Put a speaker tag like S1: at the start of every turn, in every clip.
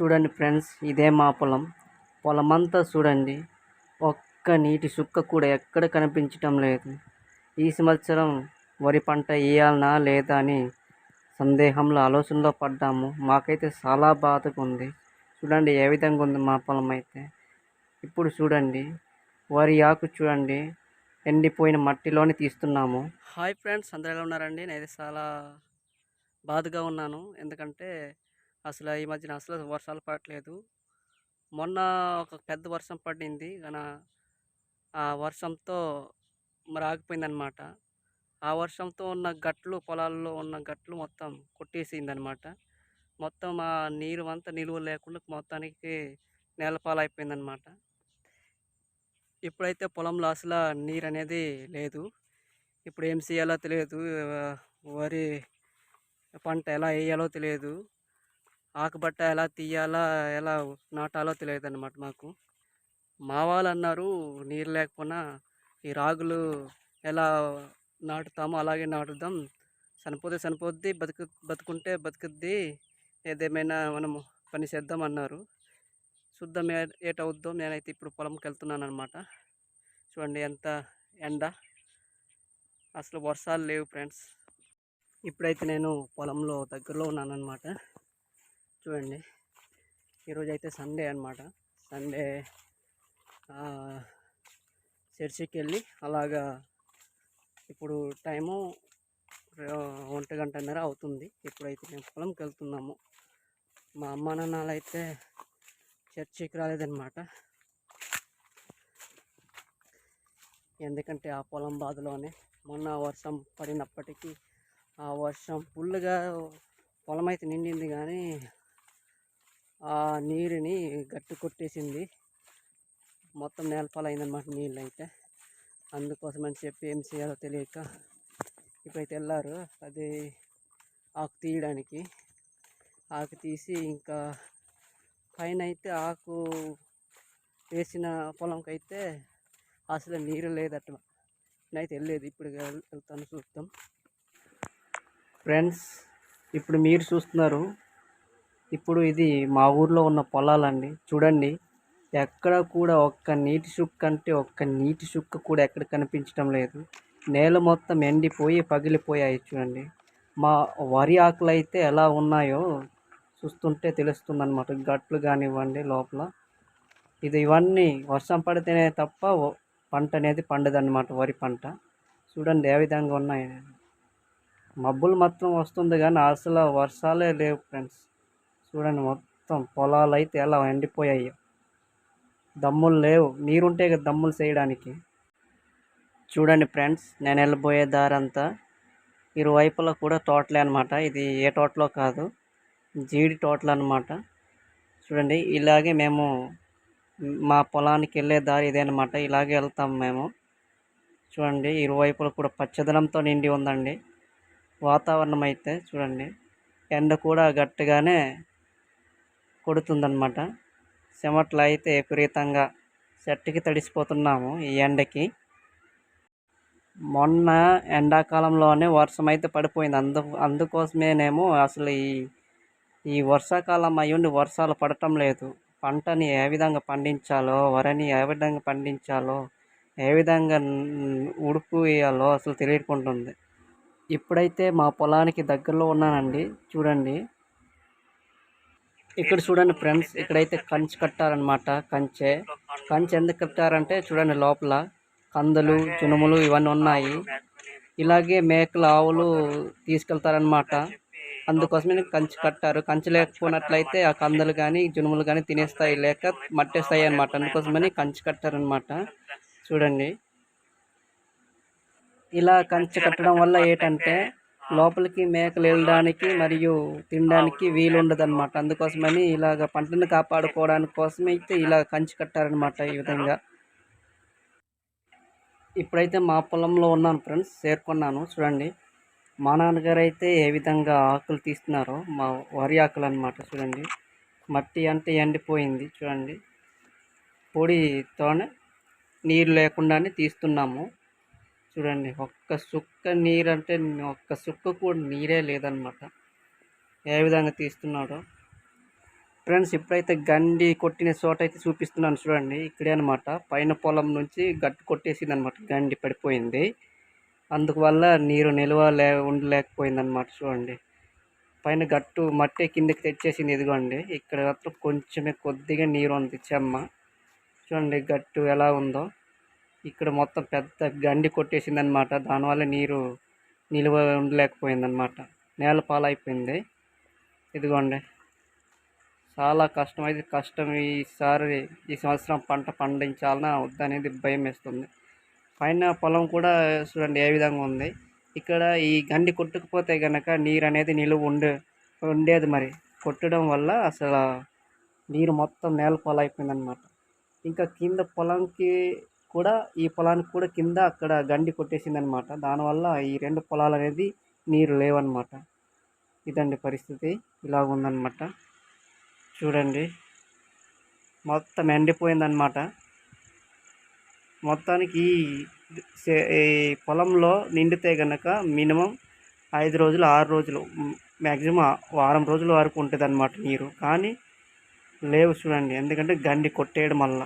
S1: చూడండి ఫ్రెండ్స్ ఇదే మా పొలం. పొలమంతా చూడండి ఒక్క నీటి సుక్క కూడా ఎక్కడ కనిపించటం లేదు. ఈ సంవత్సరం వరి పంట వేయాలనా లేదా అని సందేహంలో ఆలోచనలో పడ్డాము. మాకైతే చాలా బాధగా ఉంది. చూడండి ఏ విధంగా ఉంది మా పొలం అయితే. ఇప్పుడు చూడండి వరి ఆకు చూడండి ఎండిపోయిన మట్టిలోనే తీస్తున్నాము. హాయ్ ఫ్రెండ్స్ అందరూ ఎలా ఉన్నారండి? నేనైతే చాలా బాధగా ఉన్నాను. ఎందుకంటే అసలు ఈ మధ్యన అసలు వర్షాలు పడట్లేదు. మొన్న ఒక పెద్ద వర్షం పడింది. కానీ ఆ వర్షంతో మరి ఆగిపోయిందనమాట. ఆ వర్షంతో ఉన్న గట్లు పొలాల్లో ఉన్న గట్లు మొత్తం కొట్టేసిందనమాట. మొత్తం ఆ నీరు అంతా నిలువ లేకుండా మొత్తానికి నేలపాలైపోయిందనమాట. ఇప్పుడైతే పొలంలో అసలు నీరు అనేది లేదు. ఇప్పుడు ఏం చేయాలో తెలియదు. వరి పంట ఎలా వేయాలో తెలియదు. ఆకుబట్ట ఎలా తీయాలా ఎలా నాటాలో తెలియదు అనమాట మాకు. మా వాళ్ళు అన్నారు నీరు లేకపోయినా ఈ రాగులు ఎలా నాటుతామో అలాగే నాటుదాం. చనిపోతే చనిపోద్ది బతుకు బతుకుంటే బతుకుద్ది. ఏదేమైనా మనం పని చేద్దాం అన్నారు. చూద్దాం ఏ ఏటవుద్దో నేనైతే ఇప్పుడు పొలంకి వెళ్తున్నాను అనమాట చూడండి ఎంత ఎండ. అసలు వర్షాలు లేవు ఫ్రెండ్స్. ఇప్పుడైతే నేను పొలంలో దగ్గరలో ఉన్నాను అనమాట చూడండి. ఈరోజు అయితే సండే అనమాట సండే చర్చికి వెళ్ళి అలాగా ఇప్పుడు టైము ఒంటి గంటన్నర అవుతుంది. ఇప్పుడైతే మేము పొలంకి వెళ్తున్నాము మా అమ్మ నాన్నలు అయితే చర్చికి రాలేదన్నమాట. ఎందుకంటే ఆ పొలం బాధలోనే మొన్న వర్షం పడినప్పటికీ ఆ వర్షం ఫుల్గా పొలం అయితే నిండింది కానీ ఆ నీరుని గట్టి కొట్టేసింది. మొత్తం నేలపాలు అయిందన్నమాట నీళ్ళు అయితే అందుకోసం అని చెప్పి ఏం చేయాలో తెలియక ఇప్పుడైతే వెళ్ళారు అది ఆకు తీయడానికి. ఆకు తీసి ఇంకా పైన అయితే ఆకు వేసిన పొలంకైతే అసలు నీరు లేదట. నేనైతే వెళ్ళలేదు ఇప్పుడు వెళ్తాను చూద్దాం. ఫ్రెండ్స్ ఇప్పుడు మీరు చూస్తున్నారు ఇప్పుడు ఇది మా ఊర్లో ఉన్న పొలాలండి. చూడండి ఎక్కడ కూడా ఒక్క నీటి చుక్క అంటే ఒక్క నీటి చుక్క కూడా ఎక్కడ కనిపించడం లేదు. నేల మొత్తం ఎండిపోయి పగిలిపోయాయి చూడండి. మా వరి ఆకులు అయితే ఎలా ఉన్నాయో చూస్తుంటే తెలుస్తుంది అనమాట గట్లు కానివ్వండి లోపల. ఇది ఇవన్నీ వర్షం పడితేనే తప్ప పంట అనేది పండదన్నమాట వరి పంట. చూడండి ఏ విధంగా ఉన్నాయి. మబ్బులు మాత్రం వస్తుంది కానీ అసలు వర్షాలే లేవు ఫ్రెండ్స్. చూడండి మొత్తం పొలాలు అయితే ఎలా ఎండిపోయాయి. దమ్ములు లేవు. నీరుంటే కదా దమ్ములు చేయడానికి. చూడండి ఫ్రెండ్స్ నేను వెళ్ళబోయే దారి అంతా ఇరువైపులా కూడా తోటలే అనమాట ఇది ఏ తోటలో కాదు జీడి తోటలు అనమాట చూడండి ఇలాగే మేము మా పొలానికి వెళ్ళే దారి ఇదేనమాట ఇలాగే వెళ్తాం మేము. చూడండి ఇరువైపులా కూడా పచ్చదనంతో నిండి ఉందండి. వాతావరణం అయితే చూడండి ఎండ కూడా గట్టిగానే కొడుతుందన్నమాట చెమట్లు అయితే విపరీతంగా చెట్టుకి తడిసిపోతున్నాము ఈ ఎండకి. మొన్న ఎండాకాలంలోనే వర్షం అయితే పడిపోయింది. అందు అందుకోసమేనేమో అసలు ఈ ఈ వర్షాకాలం అయ్యుండి వర్షాలు పడటం లేదు. పంటని ఏ విధంగా పండించాలో వరిని ఏ విధంగా పండించాలో ఏ విధంగా ఉడుపు వేయాలో అసలు తెలియకుంటుంది. ఇప్పుడైతే మా పొలానికి దగ్గరలో ఉన్నానండి. చూడండి. ఇక్కడ చూడండి ఫ్రెండ్స్ ఇక్కడైతే కంచె కట్టారనమాట కంచె. కంచె ఎందుకు కట్టారంటే చూడండి లోపల కందులు జునుములు ఇవన్నీ ఉన్నాయి. ఇలాగే మేకలు ఆవులు తీసుకెళ్తారనమాట అందుకోసమే కంచి కట్టారు. కంచె లేకపోయినట్లయితే ఆ కందులు కానీ జునుములు కానీ తినేస్తాయి లేక మట్టేస్తాయి అనమాట అందుకోసమని కంచి కట్టారనమాట చూడండి. ఇలా కంచి కట్టడం వల్ల ఏంటంటే లోపలికి మేకలు వెళ్ళడానికి మరియు తినడానికి వీలు ఉండదు అనమాట అందుకోసమని ఇలాగ పంటను కాపాడుకోవడానికి కోసమే అయితే ఇలా కంచి కట్టారనమాట ఈ విధంగా. ఇప్పుడైతే మా పొలంలో ఉన్నాను ఫ్రెండ్స్ చేరుకున్నాను. చూడండి మా నాన్నగారు అయితే ఏ విధంగా ఆకులు తీస్తున్నారో మా వరి ఆకులు అనమాట చూడండి. మట్టి అంటే ఎండిపోయింది చూడండి. పొడితోనే నీరు లేకుండానే తీస్తున్నాము. చూడండి ఒక్క సుక్క నీరు అంటే ఒక్క సుక్క కూడా నీరే లేదనమాట. ఏ విధంగా తీస్తున్నాడో. ఫ్రెండ్స్ ఇప్పుడైతే గండి కొట్టిన చోట అయితే చూపిస్తున్నాను చూడండి ఇక్కడే అనమాట. పైన పొలం నుంచి గట్టు కొట్టేసింది అనమాట గండి పడిపోయింది. అందువల్ల నీరు నిల్వ లే ఉండలేకపోయింది అనమాట చూడండి. పైన గట్టు మట్టి కిందకి తెచ్చేసింది ఇదిగోండి. ఇక్కడ మాత్రం కొంచెమే కొద్దిగా నీరు ఉంది చెమ్మ. చూడండి గట్టు ఎలా ఉందో. ఇక్కడ మొత్తం పెద్ద గండి కొట్టేసింది అనమాట దానివల్ల నీరు నిలువ ఉండలేకపోయిందనమాట నేల పాలైపోయింది. ఇదిగోండి. చాలా కష్టం. అయితే కష్టం ఈసారి ఈ సంవత్సరం పంట పండించాలన్నా వద్దనేది భయం వేస్తుంది. పైన పొలం కూడా చూడండి ఏ విధంగా ఉంది. ఇక్కడ ఈ గండి కొట్టుకుపోతే కనుక నీరు అనేది నిలువ ఉండే ఉండేది మరి. కొట్టడం వల్ల అసలు నీరు మొత్తం నేల పాలైపోయింది అనమాట ఇంకా కింద పొలంకి కూడా ఈ పొలానికి కూడా కింద అక్కడ గండి కొట్టేసింది అనమాట దానివల్ల ఈ రెండు పొలాలు అనేది నీరు లేవన్నమాట ఇదండి పరిస్థితి. ఇలా ఉందన్నమాట చూడండి. మొత్తం ఎండిపోయిందనమాట. మొత్తానికి ఈ పొలంలో నిండితే కనుక మినిమం ఐదు రోజులు ఆరు రోజులు మ్యాక్సిమం వారం రోజుల వరకు ఉంటుంది అనమాట నీరు. కానీ లేవు చూడండి. ఎందుకంటే గండి కొట్టేయడం వల్ల.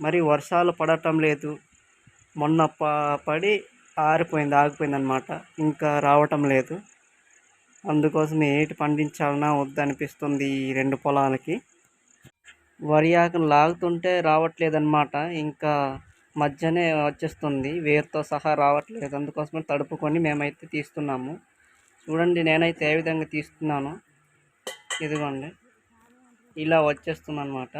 S1: మరి వర్షాలు పడటం లేదు. మొన్న ప పడి ఆరిపోయింది ఆగిపోయింది అనమాట ఇంకా రావటం లేదు. అందుకోసం ఏటి పండించాలన్నా వద్దనిపిస్తుంది ఈ రెండు పొలాలకి. వరి ఆకును లాగుతుంటే రావట్లేదన్నమాట. ఇంకా మధ్యనే వచ్చేస్తుంది. వేరుతో సహా రావట్లేదు. అందుకోసమే తడుపుకొని మేమైతే తీస్తున్నాము. చూడండి నేనైతే ఏ విధంగా తీస్తున్నాను. ఇదిగోండి. ఇలా వచ్చేస్తుంది అనమాట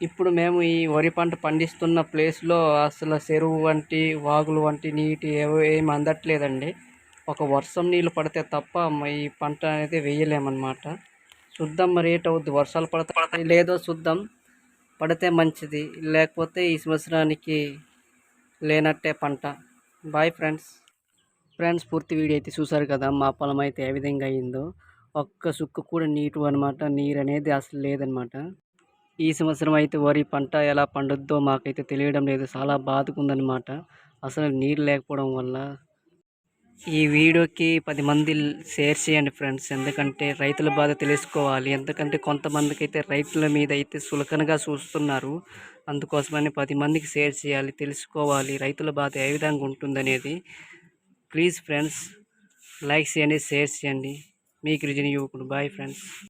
S1: ఇప్పుడు మేము ఈ వరి పంట పండిస్తున్న ప్లేస్లో అసలు చెరువు వంటి వాగులు వంటి నీటి ఏవో ఏమి అందట్లేదండి. ఒక వర్షం నీళ్ళు పడితే తప్ప ఈ పంట అనేది వేయలేమన్నమాట. చూద్దాం మరి ఏటవుద్ది వర్షాలు పడతా లేదో చూద్దాం. పడితే మంచిది. లేకపోతే ఈ సంవత్సరానికి లేనట్టే పంట. Boy friends. ఫ్రెండ్స్ పూర్తి వీడియో అయితే చూసారు కదా మా పొలం అయితే ఏ విధంగా అయిందో. ఒక్క సుక్కు కూడా నీటు అనమాట నీరు అనేది అసలు లేదనమాట ఈ సంవత్సరం అయితే వరి పంట ఎలా పండుద్దో మాకైతే తెలియడం లేదు. చాలా బాధకుందనమాట అసలు నీరు లేకపోవడం వల్ల. ఈ వీడియోకి పది మంది షేర్ చేయండి ఫ్రెండ్స్. ఎందుకంటే రైతుల బాధ తెలుసుకోవాలి. ఎందుకంటే కొంతమందికి అయితే రైతుల మీద అయితే సులకనగా చూస్తున్నారు. అందుకోసమని పది మందికి షేర్ చేయాలి తెలుసుకోవాలి. రైతుల బాధ ఏ విధంగా ఉంటుందనేది. ప్లీజ్ ఫ్రెండ్స్ లైక్ చేయండి షేర్ చేయండి. మీకు రిజన్ యువకుడు. Boy friends.